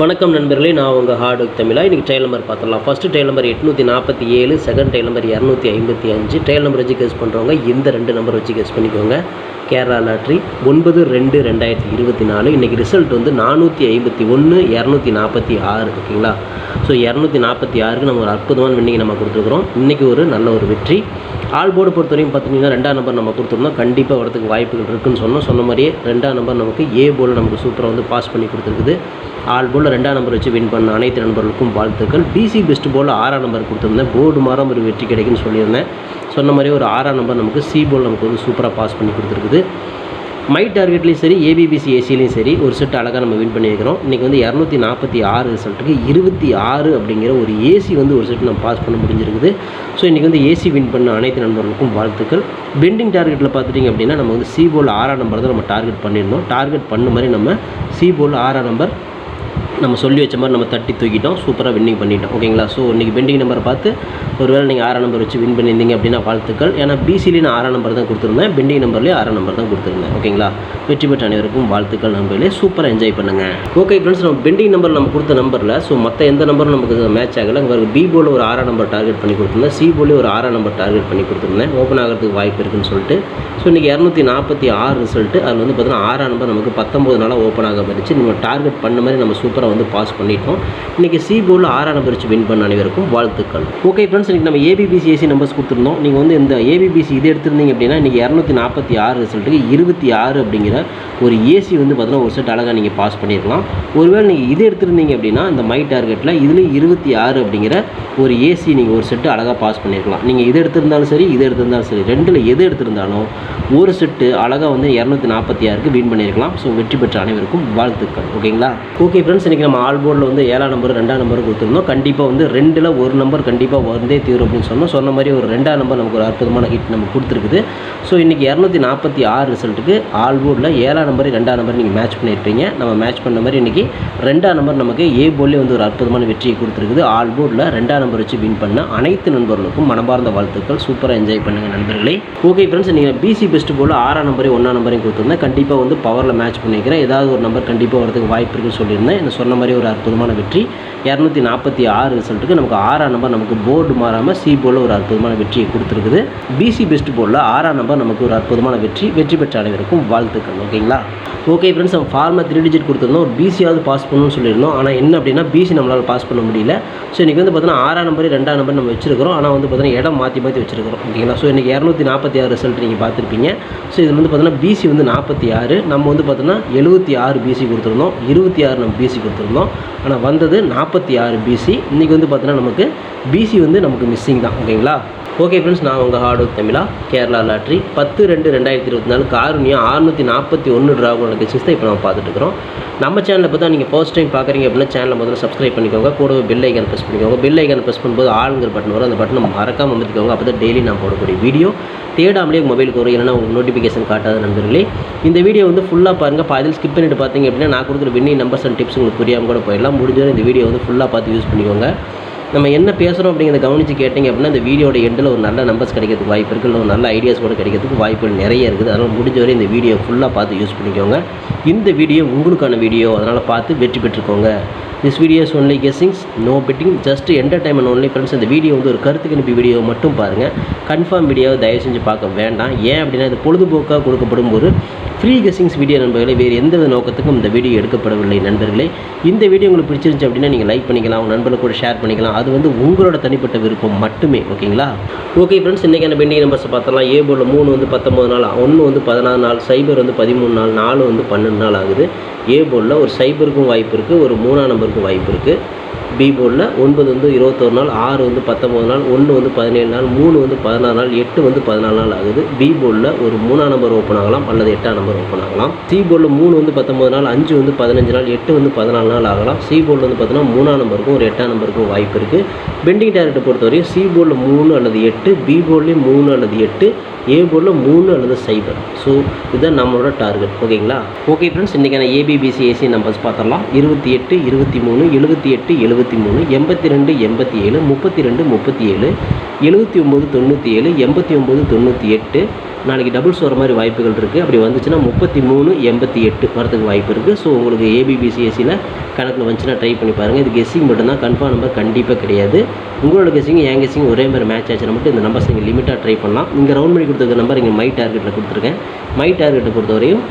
வணக்கம் நண்பர்களே நான் உங்கள் ஹார்ட் ஒர்க் தமிழா. இன்றைக்கி ட்ரையல் நம்பர் பார்த்துடலாம். ஃபஸ்ட்டு டைல் நம்பர் எட்நூற்றி நாற்பத்தி ஏழு செகண்ட் டைல் நம்பர் இரநூத்தி ஐம்பத்தி அஞ்சு. ட்ரையல் நம்பர் வச்சு கெஸ் பண்ணுறவங்க இந்த ரெண்டு நம்பர் வச்சு கெஸ் பண்ணிக்கோங்க. கேரளா லாட்ரி ஒன்பது ரெண்டு ரெண்டாயிரத்தி இருபத்தி நாலு. இன்றைக்கி ரிசல்ட் வந்து நானூற்றி ஐம்பத்தி ஒன்று இரநூத்தி நாற்பத்தி ஆறு ஓகேங்களா? ஸோ இரநூத்தி நாற்பத்தி ஆறுக்கு நம்ம ஒரு அற்புதமான வின்னிங் நம்ம கொடுத்துருக்குறோம். இன்றைக்கி ஒரு நல்ல ஒரு வெற்றி. ஆல் போர்டு பொறுத்தவரையும் பார்த்தீங்கன்னா ரெண்டாம் நம்பர் நம்ம கொடுத்துருந்தோம். கண்டிப்பாக வரதுக்கு வாய்ப்புகள் இருக்குன்னு சொன்னோம். சொன்ன மாதிரியே ரெண்டாம் நம்பர் நமக்கு ஏ போர்டு நமக்கு சூப்பராக வந்து பாஸ் பண்ணி கொடுத்துருக்குது. ஆல் போர்டில் ரெண்டாம் நம்பர் வச்சு வின் பண்ண அனைத்து நண்பர்களுக்கும் வாழ்த்துக்கள். பிசி பெஸ்ட் போர்டில் ஆறாம் நம்பர் கொடுத்துருந்தேன். போர்டு மாறம் ஒரு வெற்றி கிடைக்குன்னு சொல்லியிருந்தேன். சொன்ன மாதிரியே ஒரு ஆறாம் நம்பர் நமக்கு சி போர்டு நமக்கு வந்து சூப்பராக பாஸ் பண்ணி கொடுத்துருக்குது. மை டார்கெட்லேயும் சரி ஏபிபிசி ஏசிலையும் சரி ஒரு செட் அழகாக நம்ம வின் பண்ணியிருக்கிறோம். இன்றைக்கி வந்து இரநூத்தி நாற்பத்தி ஆறு ரிசல்ட்டுக்கு இருபத்தி ஆறு அப்படிங்கிற ஒரு ஏசி வந்து ஒரு செட் நம்ம பாஸ் பண்ண முடிஞ்சிருக்குது. ஸோ இன்றைக்கி வந்து ஏசி வின் பண்ண அனைத்து நண்பர்களுக்கும் வாழ்த்துக்கள். பெண்டிங் டார்கெட்டில் பார்த்துட்டிங்க அப்படின்னா நம்ம வந்து சி போல் ஆறாம் நம்பர் தான் நம்ம டார்கெட் பண்ணியிருந்தோம். டார்கெட் பண்ண மாதிரி நம்ம சி போல் ஆறாம் நம்பர் நம்ம சொல்லி வச்ச மாதிரி நம்ம தட்டி தூக்கிட்டோம். சூப்பராக வின்னிங் பண்ணிட்டோம். ஓகேங்களா ஸோ இன்றைக்கி பெண்டிங் நம்பரை பார்த்து ஒருவேளை நீங்கள் ஆறாம் நம்பர் வச்சு வின் பண்ணியிருந்தீங்க அப்படின்னா வாழ்த்துக்கள். ஏன்னா பிசிலேயே நான் ஆறாம் நம்பர் தான் கொடுத்துருந்தேன். பெண்டிங் நம்பர்லேயே ஆறாம் நம்பர் தான் கொடுத்துருந்தேன். ஓகேங்களா வெற்றி பெற்ற அனைவருக்கும் வாழ்த்துக்கள் நம்பர்களே சூப்பராக என்ஜாய் பண்ணுங்கள் ஓகே ஃப்ரெண்ட்ஸ் நம்ம பெண்டிங் நம்பர் நம்ம கொடுத்த நம்பரில் ஸோ மற்ற எந்த நம்பரும் நமக்கு மேட்ச் ஆகலை. உங்களுக்கு பி போல ஒரு ஆறாம் நம்பர் டார்கெட் பண்ணி கொடுத்துருந்தேன். சி போலே ஒரு ஆறாம் நம்பர் டார்கெட் பண்ணி கொடுத்துருந்தேன். ஓப்பன் ஆகிறதுக்கு வாய்ப்பு இருக்குன்னு சொல்லிட்டு. ஸோ இன்றைக்கி இரநூத்தி நாற்பத்தி ஆறு ரிசல்ட்டு அதில் வந்து பார்த்தீங்கன்னா ஆறாம் நம்பர் நமக்கு பத்தொம்பது நாளாக ஓப்பன் ஆக போயிடுச்சு. நம்ம டார்கெட் பண்ண மாதிரி நம்ம சூப்பராக பேப்பரை வந்து பாஸ் பண்ணிட்டோம். இன்றைக்கி சி போர்டில் ஆறாம் பரிச்சு வின் பண்ண அனைவருக்கும் வாழ்த்துக்கள். ஓகே ஃப்ரெண்ட்ஸ் இன்றைக்கி நம்ம ஏபிபிசி ஏசி நம்பர்ஸ் கொடுத்துருந்தோம். நீங்கள் வந்து இந்த ஏபிபிசி இது எடுத்திருந்தீங்க அப்படின்னா இன்றைக்கி இரநூத்தி நாற்பத்தி ஆறு ரிசல்ட்டுக்கு இருபத்தி ஆறு அப்படிங்கிற ஒரு ஏசி வந்து பார்த்தீங்கன்னா ஒரு செட் அழகாக நீங்கள் பாஸ் பண்ணியிருக்கலாம் ஒருவேளை நீங்கள் இது எடுத்திருந்தீங்க அப்படின்னா இந்த மை டார்கெட்டில் இதுலேயும் இருபத்தி ஆறு அப்படிங்கிற ஒரு ஏசி நீங்கள் ஒரு செட்டு அழகாக பாஸ் பண்ணியிருக்கலாம் நீங்கள் இது எடுத்திருந்தாலும் சரி இது எடுத்திருந்தாலும் சரி ரெண்டில் எது எடுத்திருந்தாலும் ஒரு செட்டு அழகாக வந்து இரநூத்தி நாற்பத்தி ஆறுக்கு வின் பண்ணியிருக்கலாம் ஸோ வெற்றி பெற்ற அனைவருக்கும் வாழ்த்துக்கள். ஓகேங்களா ஓகே ஃப்ரெண்ட்ஸ் இன்றைக்கி நம்ம ஆல் போர்டில் வந்து ஏழாம் நம்பர் ரெண்டாம் நம்பர் கொடுத்துருந்தோம். கண்டிப்பாக வந்து ரெண்டில் ஒரு நம்பர் கண்டிப்பாக வந்தே தீரும் அப்படின்னு சொன்னோம். சொன்ன மாதிரி ஒரு ரெண்டாம் நம்பர் நமக்கு ஒரு அற்புதமான ஹிட் நமக்கு கொடுத்துருக்குது. ஸோ இன்றைக்கி இரநூத்தி நாற்பத்தி ஆறு ரிசல்ட்டுக்கு ஆல் போர்டில் ஏழாம் நம்பர் ரெண்டாம் நம்பர் நீங்கள் மேட்ச் பண்ணியிருப்பீங்க. நம்ம மேட்ச் பண்ண மாதிரி இன்றைக்கி ரெண்டாம் நம்பர் நமக்கு ஏ போர்ட்லேயே வந்து ஒரு அற்புதமான வெற்றியை கொடுத்துருக்குது. ஆல் போர்டில் ரெண்டாம் நம்பர் வச்சு வின் பண்ண அனைத்து நண்பர்களுக்கும் மனமார்ந்த வாழ்த்துக்கள். சூப்பராக என்ஜாய் பண்ணுங்கள் நண்பர்களே. ஓகே ஃப்ரெண்ட்ஸ் நீங்கள் பிசி பெஸ்ட் போல் ஆறாம் நம்பரையும் ஒன்றாம் நம்பரையும் கொடுத்துருந்தேன். கண்டிப்பாக வந்து பவரில் மேட்ச் பண்ணிக்கிறேன். ஏதாவது ஒரு நம்பர் கண்டிப்பாக வரதுக்கு வாய்ப்பு இருக்குன்னு சொல்லியிருந்தேன். இந்த சொன்ன மாதிரி ஒரு அற்புதமான வெற்றி. இரநூத்தி நாற்பத்தி ஆறு ரிசல்ட்டுக்கு நமக்கு ஆறாம் நம்பர் நமக்கு போர்டு மாறாமல் சி போல ஒரு அற்புதமான வெற்றியை கொடுத்துருக்குது. பிசி பெஸ்ட் போலில் ஆறாம் நம்பர் நமக்கு ஒரு அற்புதமான வெற்றி. வெற்றி பெற்ற அனைவருக்கும் வாழ்த்துக்கள் ஓகேங்களா ஓகே ஃப்ரெண்ட்ஸ் நம்ம ஃபார்மில் த்ரீ டிஜிட் கொடுத்துருந்தோம். ஒரு பிசியாவது பாஸ் பண்ணணும்னு சொல்லியிருந்தோம். ஆனால் என்ன அப்படின்னா பிசி நம்மளால் பாஸ் பண்ண முடியல. ஸோ இன்றைக்கி வந்து பார்த்தீங்கன்னா ஆறாம் நம்பர் ரெண்டாம் நம்பர் நம்ம வச்சிருக்கிறோம். ஆனால் வந்து பார்த்தீங்கன்னா இடம் மாற்றி மாற்றி வச்சிருக்கிறோம். ஓகேங்களா ஸோ இன்றைக்கி இரநூத்தி நாற்பத்தி ஆறு ரிசல்ட் நீங்கள் பார்த்துருப்பீங்க. ஸோ இதில் வந்து பார்த்தீங்கன்னா பிசி வந்து நாற்பத்தி ஆறு. நம்ம வந்து பார்த்தீங்கன்னா எழுபத்தி ஆறு பிசி கொடுத்துருந்தோம். இருபத்தி ஆறு நம்ம பிசி கொடுத்துருந்தோம். ஆனால் வந்தது நாற்பத்தி ஆறு பிசி இன்றைக்கி வந்து பார்த்தீங்கன்னா நமக்கு பிசி வந்து நமக்கு மிஸ்ஸிங் தான். ஓகேங்களா ஓகே ஃப்ரெண்ட்ஸ் நான் உங்கள் ஹார்ட் ஒர்க் தமிழா கேரளா லாட்ரி. பத்து ரெண்டு ரெண்டாயிரத்தி இருபத்தி நாலு காரணியாக அறுநூற்றி நாற்பத்தி ஒன்று ட்ராகோட கெசிஸ் தான் இப்போ நம்ம பார்த்துட்டு இருக்கிறோம். நம்ம சேனலில் பார்த்தா நீங்கள் ஃபர்ஸ்ட் டைம் பார்க்குறீங்க அப்படின்னா சேனலை முதல்ல சப்ஸ்கிரைப் பண்ணிக்கோங்க. கூடவே பெல் ஐக்கான் ப்ரெஸ் பண்ணிக்கோங்க. பெல் ஐக்கான் ப்ரெஸ் பண்ணும்போது ஆளுங்கிற பட்டன் வரும். அந்த பட்டனை மறக்காமல் அமைத்துக்கோங்க. அப்போ தான் டெய்லி நான் போடக்கூடிய வீடியோ தேடாமலே மொபைலுக்கு வரும். இல்லைனா உங்களுக்கு நோட்டிஃபிகேஷன் காட்டாத நண்பர்களே இந்த வீடியோ வந்து ஃபுல்லாக பாருங்கள் பாதில் ஸ்கிப் பண்ணிட்டு பார்த்தீங்க அப்படின்னா நான் கொடுக்குற வின்னி நம்பர்ஸ் அண்ட் டிப்ஸ் உங்களுக்கு புரியாமல் கூட போயிடலாம். முடிஞ்சவரை இந்த வீடியோ வந்து ஃபுல்லாக பார்த்து யூஸ் பண்ணிக்கோங்க. நம்ம என்ன பேசுகிறோம் அப்படிங்கிறத கவனித்து கேட்டிங்க அப்படின்னா இந்த வீடியோட எண்டில் ஒரு நல்ல நம்பர்ஸ் கிடைக்கிறதுக்கு வாய்ப்பு இருக்குது இல்லை ஒரு நல்ல ஐடியாஸ் கூட கிடைக்கிறதுக்கு வாய்ப்புகள் நிறைய இருக்குது. அதனால் முடிஞ்ச வரை இந்த வீடியோ ஃபுல்லாக பார்த்து யூஸ் பண்ணிக்கோங்க. இந்த வீடியோ உங்களுக்கான வீடியோ. அதனால் பார்த்து வெற்றி பெற்றுக்கோங்க. This videos only guessings no betting just entertainment only friends இந்த வீடியோ வந்து ஒரு கருத்து கணிப்பு வீடியோ மட்டும் பாருங்கள் கன்ஃபார்ம் வீடியோவை தயவு செஞ்சு பார்க்க வேண்டாம். ஏன் அப்படின்னா இது பொழுதுபோக்காக கொடுக்கப்படும் ஒரு ஃப்ரீ கெஸ்ஸிங்ஸ் வீடியோ நண்பர்களே. வேறு எந்தவித நோக்கத்துக்கும் இந்த வீடியோ எடுக்கப்படவில்லை நண்பர்களே. இந்த வீடியோ உங்களுக்கு பிடிச்சிருந்துச்சு அப்படின்னா நீங்கள் லைக் பண்ணிக்கலாம். உங்கள் நண்பர்கள் கூட ஷேர் பண்ணிக்கலாம். அது வந்து உங்களோட தனிப்பட்ட விருப்பம் மட்டுமே ஓகேங்களா? ஓகே ஃப்ரெண்ட்ஸ் இன்றைக்கான பெண்டிங் நம்பர்ஸை பார்த்தலாம் ஏ போர்டில் மூணு வந்து பத்தொம்பது நாள் ஒன்று வந்து பதினாறு நாள் சைபர் வந்து பதிமூணு நாள் நாலு வந்து பன்னெண்டு நாள் ஆகுது. ஏ போர்டில் ஒரு சைபருக்கும் வாய்ப்பு இருக்குது ஒரு மூணாம் வாய்ப்பு இருக்குது பி போர்டில் ஒன்பது வந்து இருபத்தொரு நாள் ஆறு வந்து பத்தொம்பது நாள் ஒன்று வந்து பதினேழு நாள் மூணு வந்து பதினாறு நாள் எட்டு வந்து பதினாலு நாள் ஆகுது. பி போர்டில் ஒரு மூணாம் நம்பர் ஓப்பன் ஆகலாம் அல்லது எட்டாம் நம்பர் ஓப்பன் ஆகலாம். சி போர்டில் மூணு வந்து பத்தொம்பது நாள் அஞ்சு வந்து பதினஞ்சு நாள் எட்டு வந்து பதினாலு நாள் ஆகலாம். சி போர்டில் வந்து பார்த்தீங்கன்னா மூணாம் நம்பருக்கும் ஒரு எட்டாம் நம்பருக்கும் வாய்ப்பு இருக்குது பெண்டிங் டேரக்டை பொறுத்தவரையும் சி போர்டில் மூணு அல்லது எட்டு பி போர்ட்லேயும் மூணு அல்லது எட்டு ஏ போர்டில் மூணு அல்லது சைபர் ஸோ இதுதான் நம்மளோட டார்கெட் ஓகேங்களா? ஓகே ஃப்ரெண்ட்ஸ் இன்றைக்கான ஏபிபிசி ஏசி நம்பர்ஸ் பார்த்துடலாம். இருபத்தி எட்டு இருபத்தி மூணு எழுபத்தி எட்டு எழுபது எழுபத்தி மூணு எண்பத்தி ரெண்டு எண்பத்தி ஏழு முப்பத்தி ரெண்டு முப்பத்தி ஏழு எழுபத்தி ஒம்பது தொண்ணூற்றி ஏழு எண்பத்தி ஒம்பது தொண்ணூற்றி எட்டு. நாளைக்கு டபுள்ஸ் வர மாதிரி வாய்ப்புகள் இருக்குது அப்படி வந்துச்சுன்னா முப்பத்தி மூணு எண்பத்தி எட்டு வரதுக்கு வாய்ப்பு இருக்குது ஸோ உங்களுக்கு ஏபிபிசிஎஸ்சியில் கணக்கில் வந்துச்சுன்னா ட்ரை பண்ணி பாருங்கள் இது கெஸ்ஸிங் மட்டும்தான் கன்ஃபார்ம் நம்பர் கண்டிப்பாக கிடையாது. உங்களோட கெஸ்ஸிங் என் கெஸ்ஸிங் ஒரே மாதிரி மேட்ச் ஆச்சுன்னா மட்டும் இந்த நம்பர்ஸ் நீங்கள் லிமிட்டாக ட்ரை பண்ணலாம். இங்கே ரவுண்ட் பண்ணி கொடுத்துருக்க நம்பர் இங்கே மை டார்கெட்டில் கொடுத்துருக்கேன். மை டார்கெட்டை பொறுத்தவரையும்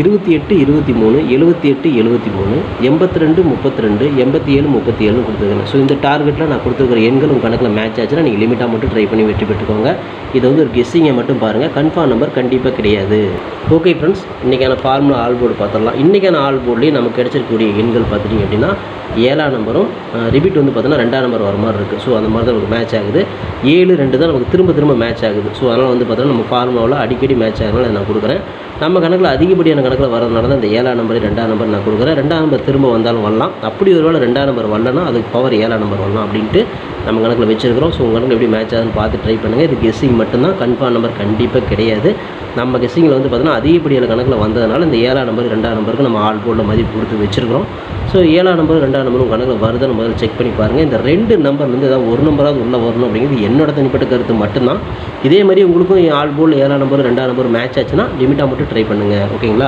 இருபத்தி எட்டு இருபத்தி மூணு எழுபத்தி எட்டு எழுபத்தி மூணு எண்பத்தி ரெண்டு முப்பத்தி ரெண்டு எண்பத்தி ஏழு முப்பத்தி ஏழுன்னு கொடுத்துருக்கேன் ஸோ இந்த டார்கெட்டில் நான் கொடுத்துருக்கிற எண்கள் உங்கள் கணக்கில் மேட்ச் ஆச்சுன்னா நீங்கள் லிமிட்டாக மட்டும் ட்ரை பண்ணி வெற்றி பெற்றுக்கோங்க. இது வந்து ஒரு கெஸ்ஸிங்கை மட்டும் பாருங்கள் கன்ஃபார்ம் நம்பர் கண்டிப்பாக கிடையாது. ஓகே ஃப்ரெண்ட்ஸ் இன்றைக்கான ஃபார்முலா ஆல் போர்டு பார்த்துடலாம். இன்றைக்கான ஆல் போர்ட்லேயே நமக்கு கிடைச்சிருக்கக்கூடிய எண்கள் பார்த்துட்டிங்க அப்படின்னா ஏழாம் நம்பரும் ரிபீட் வந்து பார்த்தோன்னா ரெண்டாம் நம்பர் வர மாதிரி இருக்குது ஸோ அந்த மாதிரி தான் நமக்கு மேட்ச் ஆகுது. ஏழு ரெண்டு தான் நமக்கு திரும்ப திரும்ப மேட்ச் ஆகுது. ஸோ அதனால் வந்து பார்த்தோன்னா நம்ம ஃபார்முலாவில் அடிக்கடி மேட்ச் ஆகிறதுனால நான் கொடுக்குறேன். நம்ம கணக்கில் அதிகப்படியான கணக்கில் வரதுனால தான் இந்த ஏழாம் நம்பர் ரெண்டாம் நம்பர் நான் கொடுக்குறேன். ரெண்டாம் நம்பர் திரும்ப வந்தாலும் வரலாம். அப்படி ஒரு வேளை ரெண்டாம் நம்பர் வரலன்னா அதுக்கு பவர் ஏழாம் நம்பர் வரலாம் அப்படின்ட்டு நம்ம கணக்கில் வச்சிருக்கிறோம். ஸோ உங்கள் கணக்கு எப்படி மேட்ச் ஆகுதுன்னு பார்த்து ட்ரை பண்ணுங்கள் இது கெஸ்ஸிங் மட்டும்தான். கன்ஃபார்ம் நம்பர் கண்டிப்பாக கிடையாது. நம்ம கெஸ்ஸிங்கில் வந்து பார்த்தோன்னா அதிகப்படியான கணக்கில் வந்ததுனால இந்த ஏழாம் நம்பர் ரெண்டாம் நம்பருக்கு நம்ம ஆல் போர்டில் மதிப்பு கொடுத்து வச்சிருக்கிறோம். ஸோ ஏழாம் நம்பர் ரெண்டாம் நம்பர் உங்கள் கணக்கில் வருதுன்னு முதல்ல செக் பண்ணி பாருங்கள் இந்த ரெண்டு நம்பர்லேருந்து ஏதாவது ஒரு நம்பராவது உள்ளே வரணும் அப்படிங்கிறது என்னோட தனிப்பட்ட கருத்து மட்டும்தான். இதே மாதிரி உங்களுக்கும் ஆல் போர்டில் ஏழாம் நம்பர் ரெண்டாம் நம்பர் மேட்ச் ஆச்சுன்னா லிமிட்டாக மட்டும் ட்ரை பண்ணுங்கள் ஓகேங்களா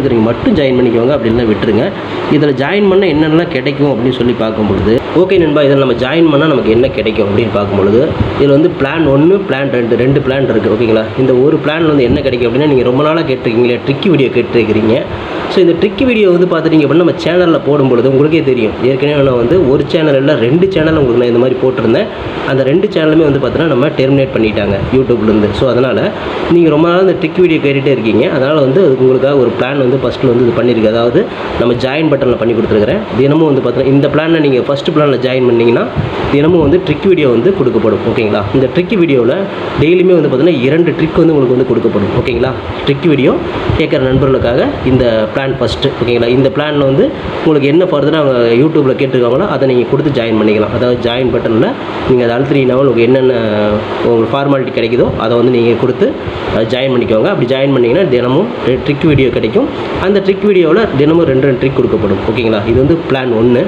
இருக்கிறவங்க மட்டும் ஜாயின் பண்ணிக்கோங்க அப்படின்னா விட்டுருங்க. இதில் ஜாயின் பண்ண என்னென்னலாம் கிடைக்கும் அப்படின்னு சொல்லி பார்க்கும்பொழுது ஓகே நண்பா இதில் நம்ம ஜாயின் பண்ணால் நமக்கு என்ன கிடைக்கும் அப்படின்னு பார்க்கும்பொழுது இதில் வந்து பிளான் ஒன்று பிளான் ரெண்டு ரெண்டு பிளான் இருக்குது ஓகேங்களா இந்த ஒரு பிளான் வந்து என்ன கிடைக்கும் அப்படின்னா நீங்கள் ரொம்ப நாளாக கேட்டிருக்கீங்களே ட்ரிக்கி வீடியோ கேட்டிருக்கிறீங்க. ஸோ இந்த ட்ரிக்கி வீடியோ வந்து பார்த்துட்டீங்க அப்படின்னா நம்ம சேனலில் போடும்பொழுது உங்களுக்கே தெரியும். ஏற்கனவே நான் வந்து ஒரு சேனல் இல்லை ரெண்டு சேனல் உங்களுக்கு நான் இந்த மாதிரி போட்டிருந்தேன். அந்த ரெண்டு சேனலுமே வந்து பார்த்தீங்கன்னா நம்ம டெர்மினேட் பண்ணிட்டாங்க யூடியூப்லேருந்து ஸோ அதனால் நீங்கள் ரொம்ப நாள் இந்த ட்ரிக் வீடியோ கேட்டுகிட்டே இருக்கீங்க. அதனால் வந்து அதுக்கு உங்களுக்காக ஒரு பிளான் வந்து ஃபஸ்ட்டில் வந்து இது பண்ணியிருக்கு அதாவது நம்ம ஜாயின் பட்டனில் பண்ணி கொடுத்துருக்குறேன். தினமும் வந்து பார்த்தீங்கன்னா இந்த பிளானில் நீங்கள் ஃபஸ்ட் பிளானில் ஜாயின் பண்ணிங்கன்னா தினமும் வந்து ட்ரிக் வீடியோ வந்து கொடுக்கப்படும். ஓகேங்களா இந்த ட்ரிக் வீடியோவில் டெய்லியுமே வந்து பார்த்திங்கன்னா இரண்டு ட்ரிக் வந்து உங்களுக்கு வந்து கொடுக்கப்படும். ஓகேங்களா ட்ரிக் வீடியோ கேட்குற நண்பர்களுக்காக இந்த பிளான் ஃபஸ்ட்டு ஓகேங்களா இந்த பிளானில் வந்து உங்களுக்கு என்ன ஃபர்தராக அவங்க யூடியூப்பில் கேட்டிருக்காங்களோ அதை நீங்கள் கொடுத்து ஜாயின் பண்ணிக்கலாம். அதாவது ஜாயின் பட்டனில் நீங்கள் அதை அழுத்தினீங்கன்னா உங்களுக்கு என்னென்ன உங்களுக்கு ஃபார்மாலிட்டி கிடைக்குதோ அதை வந்து நீங்கள் கொடுத்து ஜாயின் பண்ணிக்கோங்க. அப்படி ஜாயின் பண்ணிங்கன்னா தினமும் ட்ரிக் வீடியோ கிடைக்கும். அந்த ட்ரிக் வீடியோவில் தினமும் ரெண்டு ரெண்டு ட்ரிக் கொடுக்கப்படும். ஓகேங்களா இது வந்து பிளான் ஒன்று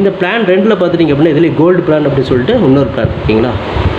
இந்த பிளான் ரெண்டில் பார்த்துட்டிங்க அப்படின்னா இதில் கோல்டு பிளான் அப்படின்னு சொல்லிட்டு இன்னொரு பிளான் ஓகேங்களா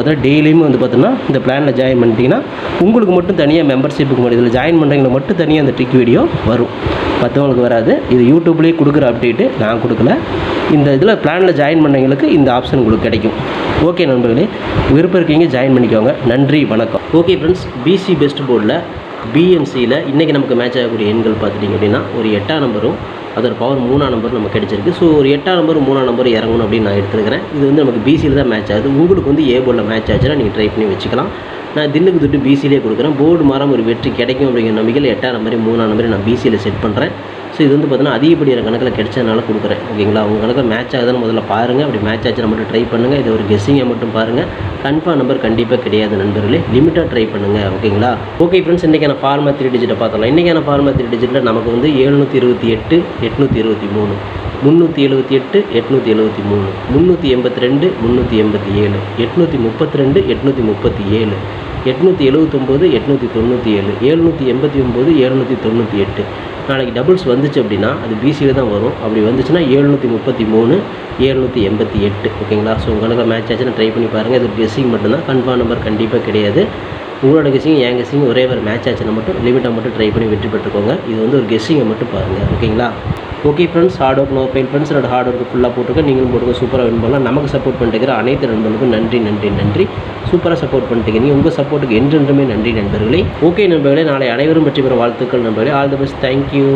பார்த்தீங்கன்னா டெய்லியுமே வந்து பார்த்தீங்கன்னா இந்த பிளானில் ஜாயின் பண்ணிட்டீங்கன்னா உங்களுக்கு மட்டும் தனியாக மெம்பர்ஷிப்புக்கு மட்டும் இதில் ஜாயின் பண்ணுறவங்களுக்கு மட்டும் தனியாக அந்த ட்ரிக் வீடியோ வரும். மற்றவங்களுக்கு வராது. இது யூடியூப்லேயே கொடுக்குற அப்டேட்டு நான் கொடுக்கல. இந்த இதில் பிளானில் ஜாயின் பண்ணவங்களுக்கு இந்த ஆப்ஷன் உங்களுக்கு கிடைக்கும். ஓகே நண்பர்களே. விருப்பம் இருக்கீங்க ஜாயின் பண்ணிக்கோங்க. நன்றி வணக்கம். ஓகே ஃப்ரெண்ட்ஸ் பிசி பெஸ்ட் போர்டில் பிஎம்சியில் இன்றைக்கி நமக்கு மேட்ச் ஆகக்கூடிய எண்கள் பார்த்துட்டிங்க அப்படின்னா ஒரு எட்டாம் நம்பரும் அதோட பவர் மூணாம் நம்பர் நமக்கு கிடச்சிருக்கு. ஸோ ஒரு எட்டாம் நம்பர் மூணாம் நம்பர் இறங்கணும் அப்படின்னு நான் எடுத்துருக்கிறேன். இது வந்து நமக்கு பிசியில் தான் மேட்ச் ஆகுது. உங்களுக்கு வந்து ஏ போர்டில் மேட்ச் ஆச்சுன்னா நீங்கள் ட்ரை பண்ணி வச்சுக்கலாம். நான் தில்லுக்கு துட்டு பிசியிலே கொடுக்குறேன். போர்டு மாறாம ஒரு வெற்றி கிடைக்கும் அப்படிங்கிற நம்பிக்கையில் எட்டாம் நம்பரையும் மூணாம் நம்பரையும் நான் பிசியில் செட் பண்ணுறேன் ஸோ இது வந்து பார்த்தீங்கன்னா அதிகப்படியான கணக்கில் கிடைச்சதுனால கொடுக்குறேன். ஓகேங்களா? உங்கள் கணக்கில் மேட்ச் ஆகுதுன்னு முதல்ல பாருங்கள் அப்படி மேட்ச் ஆச்சுன்னா மட்டும் ட்ரை பண்ணுங்கள் இது ஒரு கெஸ்ஸிங்கை மட்டும் பாருங்கள் கன்ஃபார்ம் நம்பர் கண்டிப்பாக கிடையாது நண்பர்களே. லிமிட்டாக ட்ரை பண்ணுங்கள் ஓகேங்களா? ஓகே ஃப்ரெண்ட்ஸ் இன்றைக்கான ஃபார்மா த்ரீ டிஜிட்டை பார்த்தலாம் இன்றைக்கான ஃபார்மா த்ரீ டிஜிட்டில் நமக்கு வந்து எழுநூற்றி இருபத்தி எட்டு எட்நூற்றி இருபத்தி மூணு முந்நூற்றி எழுபத்தி எட்டு எட்நூற்றி எழுபத்தி மூணு முந்நூற்றி எண்பத்தி ரெண்டு முந்நூற்றி எண்பத்தி ஏழு எட்நூற்றி முப்பத்தி ரெண்டு எட்நூற்றி முப்பத்தி ஏழு எட்நூற்றி எழுபத்தொம்போது எட்நூற்றி தொண்ணூற்றி ஏழு எழுநூற்றி எண்பத்தி ஒம்பது எழுநூற்றி தொண்ணூற்றி எட்டு. நாளைக்கு டபுள்ஸ் வந்துச்சு அப்படின்னா அது பிசியில் தான் வரும். அப்படி வந்துச்சுன்னா எழுநூற்றி முப்பத்தி மூணு எழுநூற்றி எண்பத்தி எட்டு. ஓகேங்களா? ஸோ உங்களுக்கு மேட்ச் ஆச்சுன்னா ட்ரை பண்ணி பாருங்கள் இது கெஸ்ஸிங் மட்டும்தான். கன்ஃபார்ம் நம்பர் கண்டிப்பாக கிடையாது. உங்களோட கெஸ்ஸிங் என் கெஸ்ஸிங் ஒரே ஒரு மேட்ச் ஆச்சுன்னா மட்டும் லிமிட்டாக மட்டும் ட்ரை பண்ணி வெற்றி பெற்றுக்கோங்க. இது வந்து ஒரு கெஸ்ஸிங்கை மட்டும் பாருங்கள் ஓகேங்களா? Okay friends hard work no pain friends என்னோட ஹார்ட் ஒர்க்கு ஃபுல்லாக போட்டுருக்க நீங்களும் போட்டுக்க சூப்பராக வின் பண்ணலாம். நமக்கு சப்போர்ட் பண்ணிட்டு அனைத்து நண்பர்களுக்கும் நன்றி நன்றி நன்றி. சூப்பராக சப்போர்ட் பண்ணிட்டு நீங்கள் உங்கள் சப்போர்ட்டுக்கு என்றென்றுமே நன்றி நண்பர்களே. ஓகே நண்பர்களே நாளை அனைவரும் பற்றி பெற வாழ்த்துக்கள் நண்பர்களே. All the best thank you